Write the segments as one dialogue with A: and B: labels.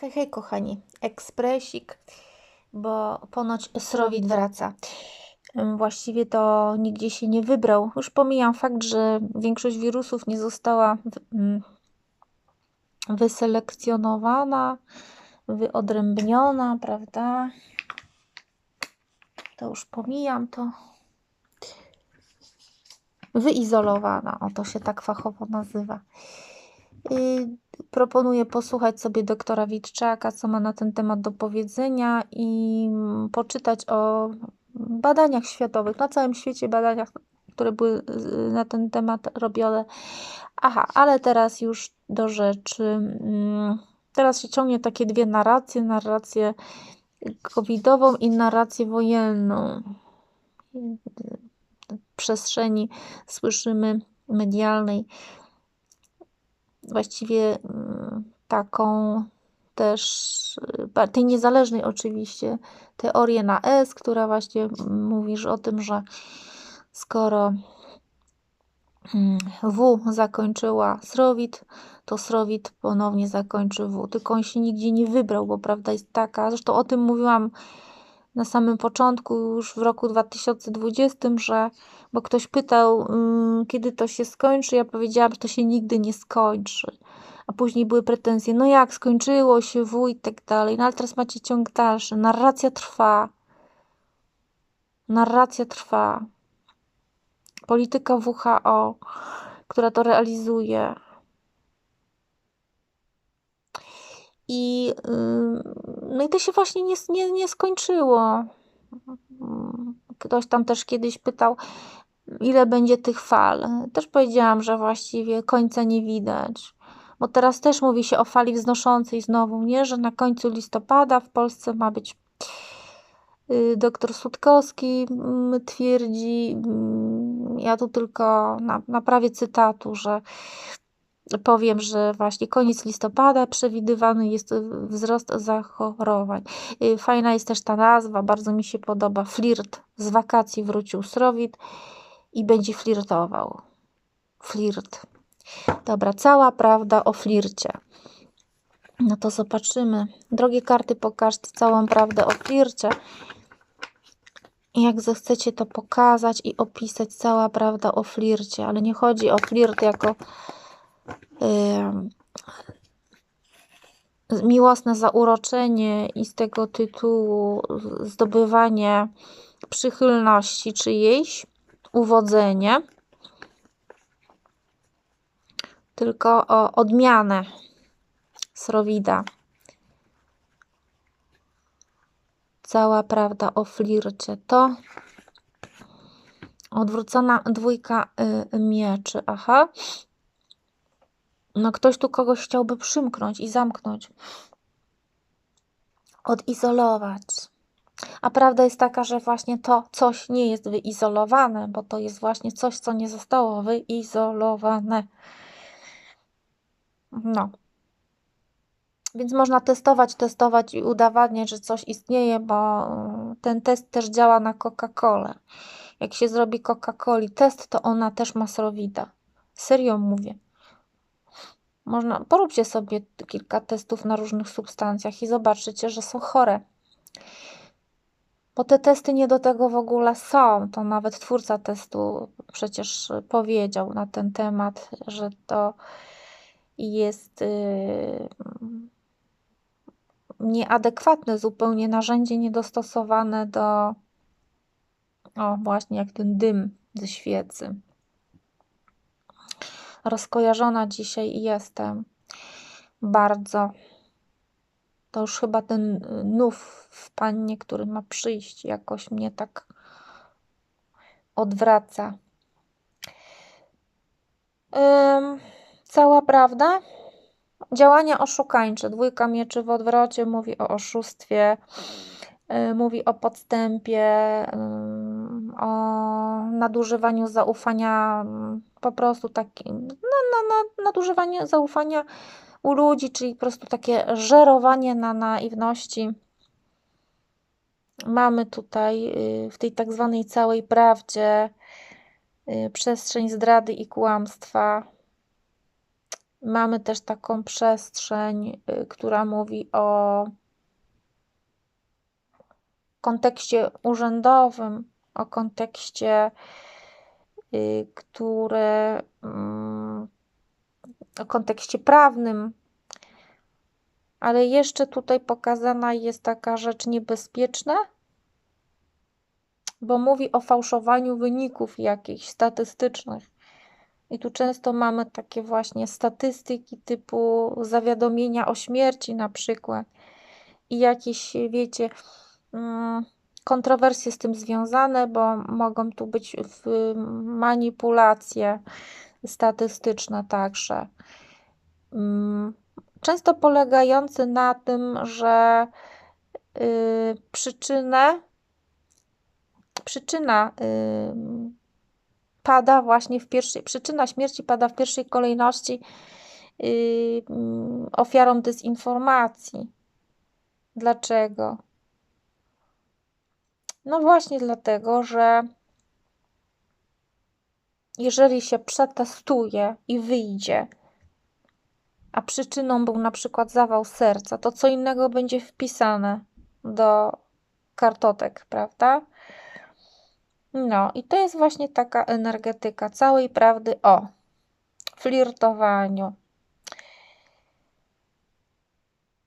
A: Hej, hej, kochani, ekspresik, bo ponoć Srowit wraca. Właściwie to nigdzie się nie wybrał. Już pomijam fakt, że większość wirusów nie została ym, wyselekcjonowana, wyodrębniona, prawda? To już pomijam to. Wyizolowana, o to się tak fachowo nazywa. Y, Proponuję posłuchać sobie doktora Witczaka, co ma na ten temat do powiedzenia i mm, poczytać o badaniach światowych, na całym świecie badaniach, które były y, na ten temat robione. Aha, ale teraz już do rzeczy. Mm, Teraz się ciągnie takie dwie narracje, narrację covidową i narrację wojenną. W przestrzeni słyszymy medialnej właściwie mm, taką też tej niezależnej oczywiście teorię na S, która właśnie mówisz o tym, że skoro mm, W zakończyła Srowit, to Srowit ponownie zakończy W. Tylko on się nigdzie nie wybrał, bo prawda jest taka, zresztą o tym mówiłam na samym początku, już w roku 2020, że, bo ktoś pytał, mm, kiedy to się skończy, ja powiedziałam, że to się nigdy nie skończy. A później były pretensje, no jak skończyło się W i tak dalej. No ale teraz macie ciąg dalszy. Narracja trwa. Narracja trwa. Polityka WHO, która to realizuje. I, ym, no i to się właśnie nie, nie, nie skończyło. Ktoś tam też kiedyś pytał, ile będzie tych fal. Też powiedziałam, że właściwie końca nie widać. Bo teraz też mówi się o fali wznoszącej znowu, nie? Że na końcu listopada w Polsce ma być y, doktor Sutkowski mm, twierdzi, mm, ja tu tylko na, na prawie cytatu, że powiem, że właśnie koniec listopada przewidywany jest wzrost zachorowań. Y, Fajna jest też ta nazwa, bardzo mi się podoba. Flirt. Z wakacji wrócił Srowit i będzie flirtował. Flirt. Dobra, cała prawda o flircie. No to zobaczymy. Drogie karty, pokażcie całą prawdę o flircie. Jak zechcecie to pokazać i opisać cała prawda o flircie, ale nie chodzi o flirt jako miłosne zauroczenie i z tego tytułu zdobywanie przychylności czyjejś, uwodzenie, tylko o odmianę Srowida. Cała prawda o flircie to odwrócona dwójka y, mieczy. Aha. No ktoś tu kogoś chciałby przymknąć i zamknąć. Odizolować. A prawda jest taka, że właśnie to coś nie jest wyizolowane, bo to jest właśnie coś, co nie zostało wyizolowane. No. Więc można testować, testować i udowadniać, że coś istnieje, bo ten test też działa na Coca-Colę. Jak się zrobi Coca-Coli test, to ona też ma srowida. Serio mówię. Można, poróbcie sobie kilka testów na różnych substancjach i zobaczycie, że są chore. Bo te testy nie do tego w ogóle są. To nawet twórca testu przecież powiedział na ten temat, że to jest yy, nieadekwatne zupełnie narzędzie, niedostosowane do, o właśnie jak ten dym ze świecy. Rozkojarzona dzisiaj jestem bardzo. To już chyba ten nów w pannie, który ma przyjść, jakoś mnie tak odwraca. Ym, cała prawda? Działania oszukańcze. Dwójka mieczy w odwrocie mówi o oszustwie, y, mówi o podstępie, ym, o nadużywaniu zaufania, ym, po prostu takim, no, no, no, nadużywanie zaufania u ludzi, czyli po prostu takie żerowanie na naiwności. Mamy tutaj y, w tej tak zwanej całej prawdzie y, przestrzeń zdrady i kłamstwa. Mamy też taką przestrzeń, y, która mówi o kontekście urzędowym, o kontekście, y, który, mm, o kontekście prawnym, ale jeszcze tutaj pokazana jest taka rzecz niebezpieczna, bo mówi o fałszowaniu wyników jakichś statystycznych. I tu często mamy takie właśnie statystyki typu zawiadomienia o śmierci na przykład i jakieś, wiecie, mm, kontrowersje z tym związane, bo mogą tu być manipulacje statystyczne także. Mm, często polegające na tym, że y, przyczynę, przyczyna y, pada właśnie w pierwszej, przyczyna śmierci pada w pierwszej kolejności yy, ofiarą dezinformacji. Dlaczego? No właśnie dlatego, że jeżeli się przetestuje i wyjdzie, a przyczyną był na przykład zawał serca, to co innego będzie wpisane do kartotek, prawda? No i to jest właśnie taka energetyka całej prawdy o flirtowaniu.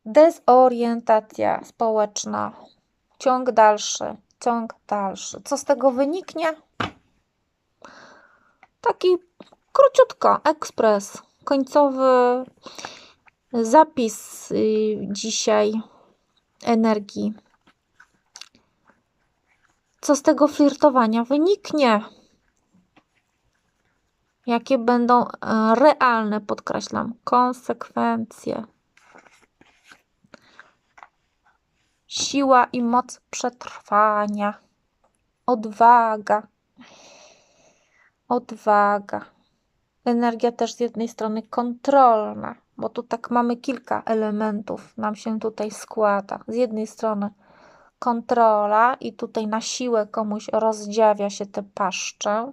A: Dezorientacja społeczna. Ciąg dalszy, ciąg dalszy. Co z tego wyniknie? Taki króciutko, ekspres, końcowy zapis y, dzisiaj energii co z tego flirtowania wyniknie? Jakie będą e, realne, podkreślam, konsekwencje? Siła i moc przetrwania, odwaga, odwaga. Energia też z jednej strony kontrolna, bo tu tak mamy kilka elementów, nam się tutaj składa. Z jednej strony kontrola i tutaj na siłę komuś rozdziawia się te paszcze,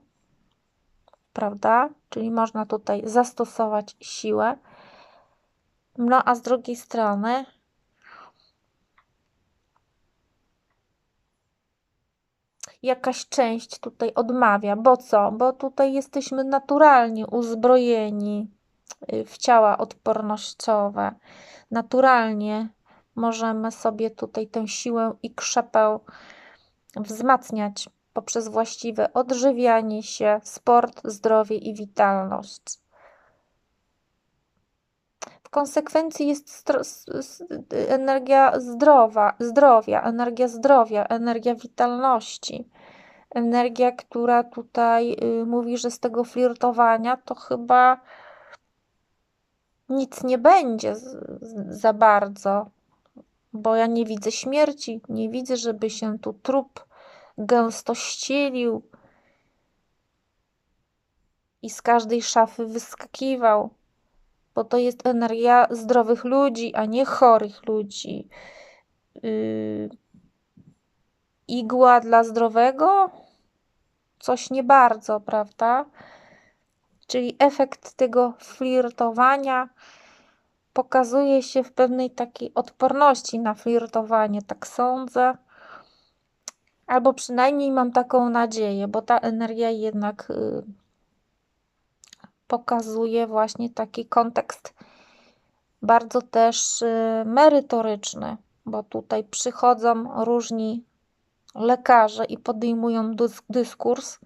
A: prawda? Czyli można tutaj zastosować siłę. No a z drugiej strony jakaś część tutaj odmawia. Bo co? Bo tutaj jesteśmy naturalnie uzbrojeni y, w ciała odpornościowe. Naturalnie możemy sobie tutaj tę siłę i krzepę wzmacniać poprzez właściwe odżywianie się, sport, zdrowie i witalność. Konsekwencji jest energia zdrowa, zdrowia, energia zdrowia, energia witalności. Energia, która tutaj y, mówi, że z tego flirtowania to chyba nic nie będzie za bardzo bo ja nie widzę śmierci, nie widzę, żeby się tu trup gęsto ścielił i z każdej szafy wyskakiwał, bo to jest energia zdrowych ludzi, a nie chorych ludzi. Yy... Igła dla zdrowego? Coś nie bardzo, prawda? Czyli efekt tego flirtowania pokazuje się w pewnej takiej odporności na flirtowanie, tak sądzę. Albo przynajmniej mam taką nadzieję, bo ta energia jednak y, pokazuje właśnie taki kontekst bardzo też y, merytoryczny, bo tutaj przychodzą różni lekarze i podejmują dyskurs,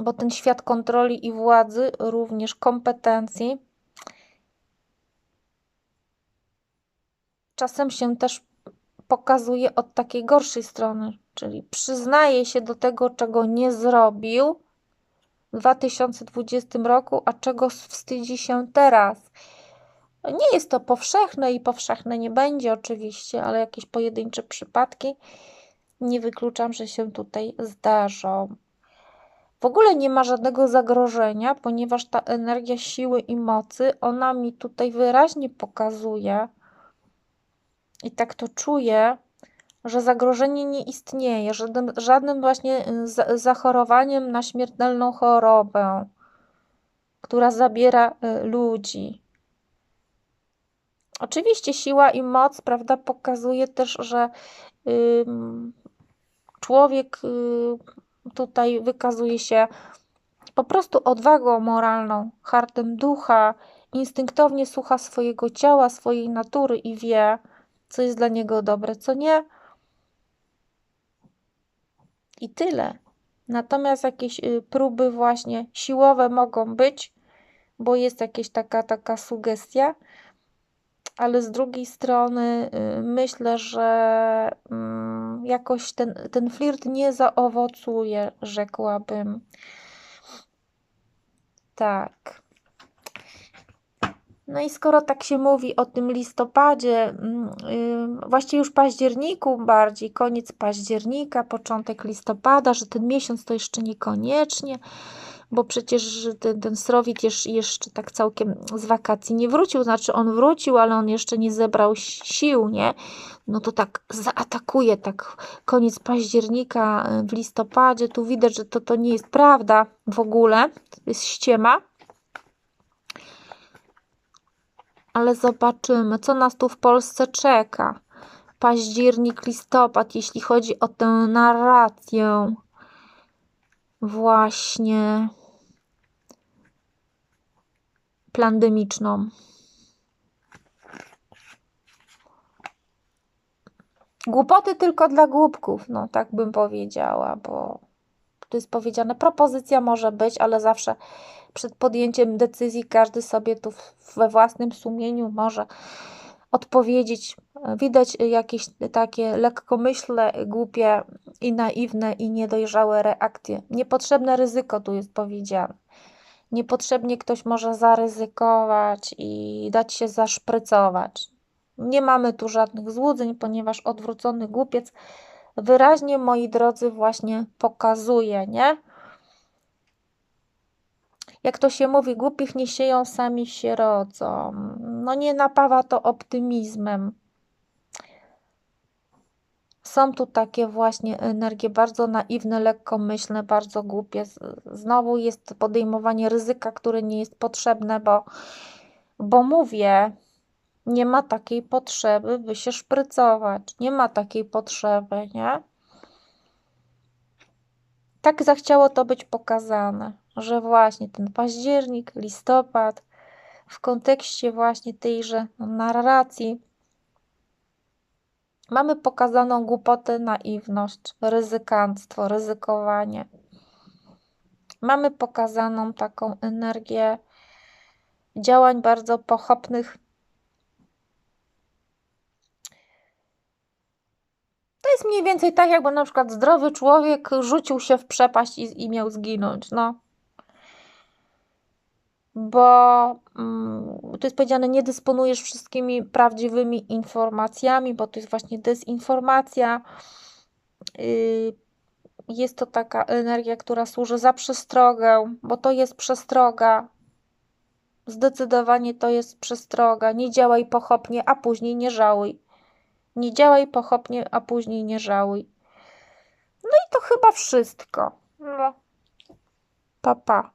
A: bo ten świat kontroli i władzy, również kompetencji, czasem się też pokazuje od takiej gorszej strony, czyli przyznaje się do tego, czego nie zrobił w 2020 roku, a czego wstydzi się teraz. Nie jest to powszechne i powszechne nie będzie oczywiście, ale jakieś pojedyncze przypadki nie wykluczam, że się tutaj zdarzą. W ogóle nie ma żadnego zagrożenia, ponieważ ta energia siły i mocy, ona mi tutaj wyraźnie pokazuje, i tak to czuję, że zagrożenie nie istnieje, żadnym, żadnym właśnie y, zachorowaniem na śmiertelną chorobę. która zabiera y, ludzi. Oczywiście siła i moc, prawda, pokazuje też, że y, człowiek y, tutaj wykazuje się po prostu odwagą moralną, hartem ducha, instynktownie słucha swojego ciała, swojej natury i wie, co jest dla niego dobre, co nie. I tyle. Natomiast jakieś y, próby właśnie siłowe mogą być, bo jest jakaś taka, taka sugestia, ale z drugiej strony y, myślę, że mm, jakoś ten, ten flirt nie zaowocuje, rzekłabym. Tak. No i skoro tak się mówi o tym listopadzie, yy, właściwie już październiku bardziej, koniec października, początek listopada, że ten miesiąc to jeszcze niekoniecznie, bo przecież ten, ten Srowit jeszcze, jeszcze tak całkiem z wakacji nie wrócił, znaczy on wrócił, ale on jeszcze nie zebrał sił, nie? No to tak zaatakuje, tak koniec października y, w listopadzie, tu widać, że to, to nie jest prawda w ogóle, to jest ściema. Ale zobaczymy, co nas tu w Polsce czeka. Październik, listopad, jeśli chodzi o tę narrację, właśnie plandemiczną. Głupoty tylko dla głupków, no tak bym powiedziała, bo tu jest powiedziane, propozycja może być, ale zawsze przed podjęciem decyzji każdy sobie tu we własnym sumieniu może odpowiedzieć. Widać jakieś takie lekkomyślne, głupie i naiwne i niedojrzałe reakcje. Niepotrzebne ryzyko tu jest powiedziane. Niepotrzebnie ktoś może zaryzykować i dać się zaszprycować. Nie mamy tu żadnych złudzeń, ponieważ odwrócony głupiec wyraźnie, moi drodzy, właśnie pokazuje, nie? Jak to się mówi, głupich nie sieją, sami się rodzą. No nie napawa to optymizmem. Są tu takie właśnie energie bardzo naiwne, lekkomyślne, bardzo głupie. Znowu jest podejmowanie ryzyka, które nie jest potrzebne, bo, bo mówię, nie ma takiej potrzeby, by się szprycować. Nie ma takiej potrzeby, nie? Tak zachciało to być pokazane że właśnie ten październik, listopad w kontekście właśnie tejże narracji mamy pokazaną głupotę, naiwność, ryzykanstwo, ryzykowanie. Mamy pokazaną taką energię działań bardzo pochopnych. To jest mniej więcej tak, jakby na przykład zdrowy człowiek rzucił się w przepaść i, i miał zginąć. No, bo mm, jest powiedziane, nie dysponujesz wszystkimi prawdziwymi informacjami, bo to jest właśnie dezinformacja. Y, jest to taka energia, która służy za przestrogę, bo to jest przestroga. Zdecydowanie to jest przestroga. Nie działaj pochopnie, a później nie żałuj. Nie działaj pochopnie, a później nie żałuj. No i to chyba wszystko. No. Pa, pa.